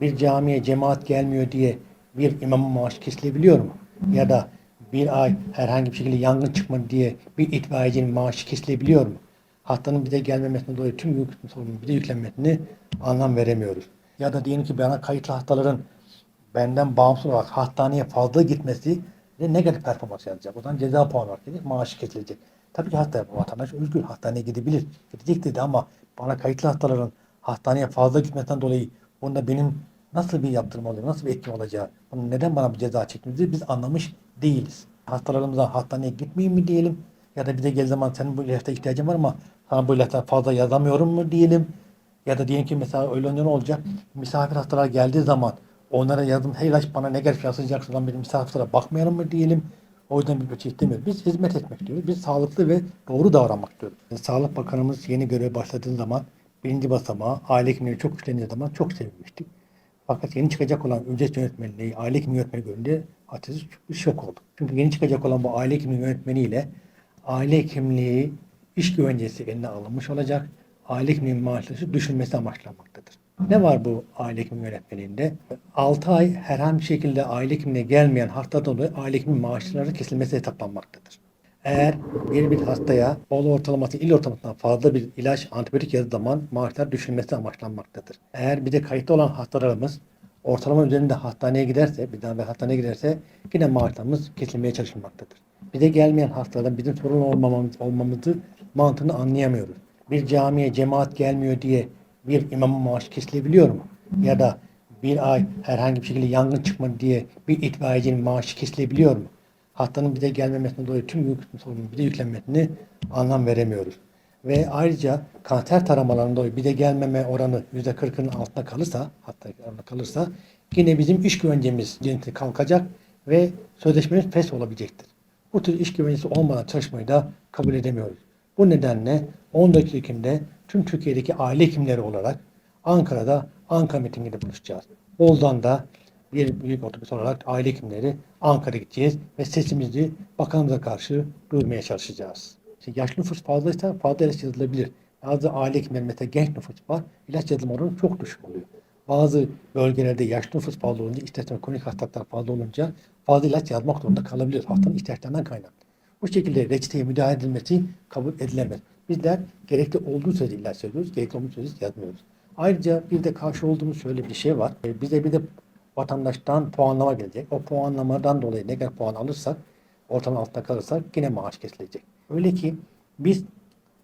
bir camiye cemaat gelmiyor diye bir imamın maaşı kesilebiliyor mu? Ya da bir ay herhangi bir şekilde yangın çıkmadı diye bir itfaiyecinin maaşı kesilebiliyor mu? Haftanın bize gelmemesinden dolayı tüm yük sorunun bize yüklenmesini anlam veremiyoruz. Ya da diyelim ki bana kayıtlı hastaların benden bağımsız olarak hastaneye fazla gitmesi de negatif performans yazacak. O zaman ceza puanı var. Dedi, maaşı kesilecek. Tabii ki hasta vatandaş özgür. Hastaneye gidebilir. Gidecek dedi ama bana kayıtlı hastaların hastaneye fazla gitmesinden dolayı bunda benim nasıl bir yaptırım oluyor, nasıl bir etkim olacağı, bunun neden bana bir ceza çektiğimizi biz anlamış değiliz. Hastalarımıza hastaneye gitmeyin mi diyelim ya da bize gel zaman senin bu ilaçta ihtiyacın var ama sana bu ilaçta fazla yazamıyorum mu diyelim. Ya da diyelim ki mesela öyle ne olacak? Misafir hastalar geldiği zaman onlara yazdım her ilaç bana negatif yansıyacaksa lan benim misafirlere bakmayalım mı diyelim. O yüzden bir şey istemiyoruz. Biz hizmet etmek diyoruz. Biz sağlıklı ve doğru davranmak diyoruz. Sağlık Bakanımız yeni görev başladığı zaman birinci basamağı aile hekimleri çok güçlendiği zaman çok sevinmiştik. Fakat yeni çıkacak olan ücret yönetmeliği, aile hekimi yönetmeni görünce açıkçası şok oldu. Çünkü yeni çıkacak olan bu aile hekimi yönetmeniyle aile hekimliği iş güvencesi eline alınmış olacak. Aile hekimliğinin maaşları düşürmesi amaçlanmaktadır. Ne var bu aile hekimi yönetmeliğinde? 6 ay herhangi bir şekilde aile hekimliğine gelmeyen hastadan dolayı aile hekimi maaşları kesilmesi hesaplanmaktadır. Eğer bir bir hastaya bol ortalaması il ortalamasından fazla bir ilaç antibiyotik yazdığı zaman maaşlar düşürülmesi amaçlanmaktadır. Eğer bir de kayıtlı olan hastalarımız ortalama üzerinde hastaneye giderse, bir daha bir hastaneye giderse yine maaşlarımız kesilmeye çalışılmaktadır. Bize gelmeyen hastalardan bizim sorun olmamamız, olmamızı mantığını anlayamıyoruz. Bir camiye cemaat gelmiyor diye bir imamın maaşı kesilebiliyor mu? Ya da bir ay herhangi bir şekilde yangın çıkmadı diye bir itfaiyecinin maaşı kesilebiliyor mu? Hastanın bize gelmemesinden dolayı tüm yük sorunun bize yüklenmesini anlam veremiyoruz. Ve ayrıca kanser taramalarından dolayı bize gelmeme oranı %40'ın altında kalırsa, hatta kalırsa yine bizim iş güvencemiz cennete kalkacak ve sözleşmemiz fes olabilecektir. Bu tür iş güvencesi olmadan çalışmayı da kabul edemiyoruz. Bu nedenle 14 Ekim'de tüm Türkiye'deki aile hekimleri olarak Ankara'da Ankara mitinginde buluşacağız. Bozdan'da bir büyük otobüs olarak aile hekimleri Ankara'ya gideceğiz ve sesimizi bakanımıza karşı duyurmaya çalışacağız. İşte yaşlı nüfus fazlaysa fazla ilaç yazılabilir. Bazı aile hekimleri mesela genç nüfus var. ilaç yazılma oranı çok düşük oluyor. Bazı bölgelerde yaşlı nüfus fazla olunca, istersen kronik hastalıklar fazla olunca fazla ilaç yazmak zorunda kalabilir. Hastanın ihtiyaçlarından kaynaklı. Bu şekilde reçeteye müdahale edilmesi kabul edilemez. Bizler gerekli olduğu sürece ilaç yazıyoruz, gerekli olmadığı sürece yazmıyoruz. Ayrıca bir de karşı olduğumuz şöyle bir şey var. E, Bize bir de vatandaştan puanlama gelecek. O puanlamadan dolayı ne kadar puan alırsak, ortalama altında kalırsak yine maaş kesilecek. Öyle ki biz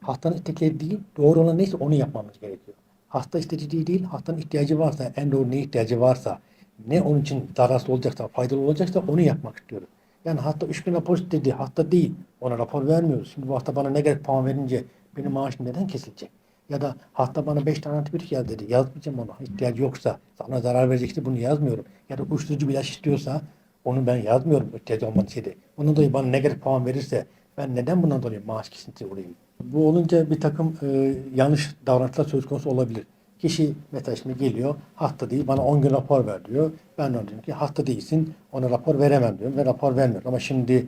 hastanın istekleri değil, doğru olan neyse onu yapmamız gerekiyor. Hasta istediği değil, hastanın ihtiyacı varsa, en doğru ne ihtiyacı varsa, ne onun için zararsız olacaksa, faydalı olacaksa onu yapmak istiyoruz. Yani hasta 3 gün rapor istedi, hasta değil. Ona rapor vermiyoruz. Şimdi bu hasta bana negatif puan verince benim maaşım neden kesilecek? Ya da hasta bana 5 tane antibiyotik yaz dedi. Yazmayacağım ona. İhtiyacı yoksa, sana zarar verecekse bunu yazmıyorum. Ya da uyuşturucu bir ilaç istiyorsa onu ben yazmıyorum ihtiyacı olmadığı şeyde. Bundan dolayı bana negatif puan verirse ben neden bundan dolayı maaş kesintisi uğrayayım? Bu olunca bir takım e, yanlış davranışlar söz konusu olabilir. Kişi mesela şimdi geliyor hasta değil bana 10 gün rapor ver diyor. Ben ona diyorum ki hasta değilsin ona rapor veremem diyorum ve rapor vermiyorum. Ama şimdi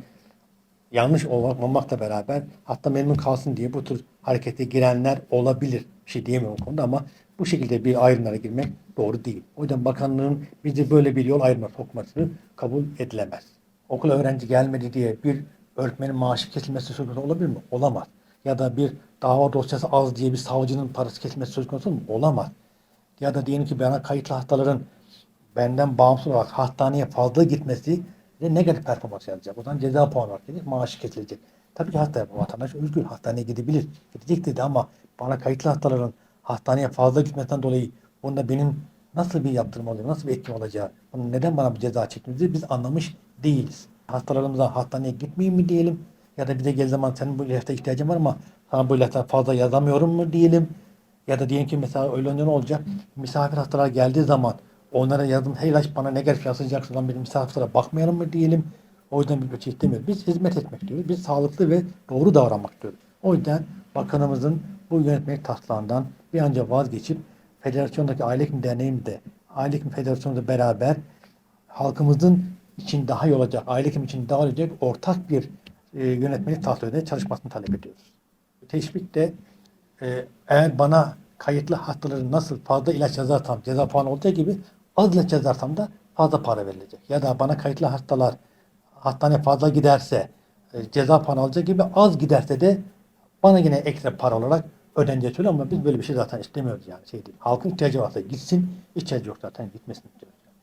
yanlış olmakla beraber hatta memnun kalsın diye bu tür harekete girenler olabilir. Bir şey diyemiyorum o konuda ama bu şekilde bir ayrımlara girmek doğru değil. O yüzden bakanlığın bizi böyle bir yol ayrımına sokmasını kabul edilemez. Okula öğrenci gelmedi diye bir öğretmenin maaşı kesilmesi söz konusu olabilir mi? Olamaz. Ya da bir dava dosyası az diye bir savcının parası kesilmesi söz konusu mu? Olamaz. Ya da diyelim ki bana kayıtlı hastaların benden bağımsız olarak hastaneye fazla gitmesi de negatif performans yazacak. O zaman ceza puanı var dedi. Maaşı kesilecek. Tabii ki hasta vatandaş özgür. Hastaneye gidebilir. Gidecek dedi ama bana kayıtlı hastaların hastaneye fazla gitmesinden dolayı bunda benim nasıl bir yaptırım oluyor, nasıl bir etkim olacağı, neden bana bir ceza çektiğimizi biz anlamış değiliz. Hastalarımıza hastaneye gitmeyin mi diyelim ya da bize gel zaman senin bu ilaçta ihtiyacın var ama sana bu ilaçta fazla yazamıyorum mu diyelim. Ya da diyelim ki mesela öyle ne olacak? Misafir hastalar geldiği zaman onlara yazdım her ilaç bana negatif yansıyacaksa lan benim misafirlere bakmayalım mı diyelim. O yüzden bir şey istemiyoruz. Biz hizmet etmek diyoruz. Biz sağlıklı ve doğru davranmak diyoruz. O yüzden bakanımızın bu yönetmelik taslağından bir an önce vazgeçip federasyondaki Aile Hekim Derneği'mde, Aile Hekim Federasyonu'da beraber halkımızın için daha iyi olacak, aile hekim için daha iyi olacak ortak bir e, yönetmelik taslağında çalışmasını talep ediyoruz. Teşvik de e, eğer bana kayıtlı hastaların nasıl fazla ilaç yazarsam ceza puanı olacağı gibi Az ilaç yazarsam da fazla para verilecek. Ya da bana kayıtlı hastalar hastane fazla giderse e, ceza para alacak gibi az giderse de bana yine ekstra para olarak ödenecek söylüyor ama biz böyle bir şey zaten istemiyoruz yani şey değil. Halkın ihtiyacı varsa gitsin, ihtiyacı yok zaten gitmesin diyoruz.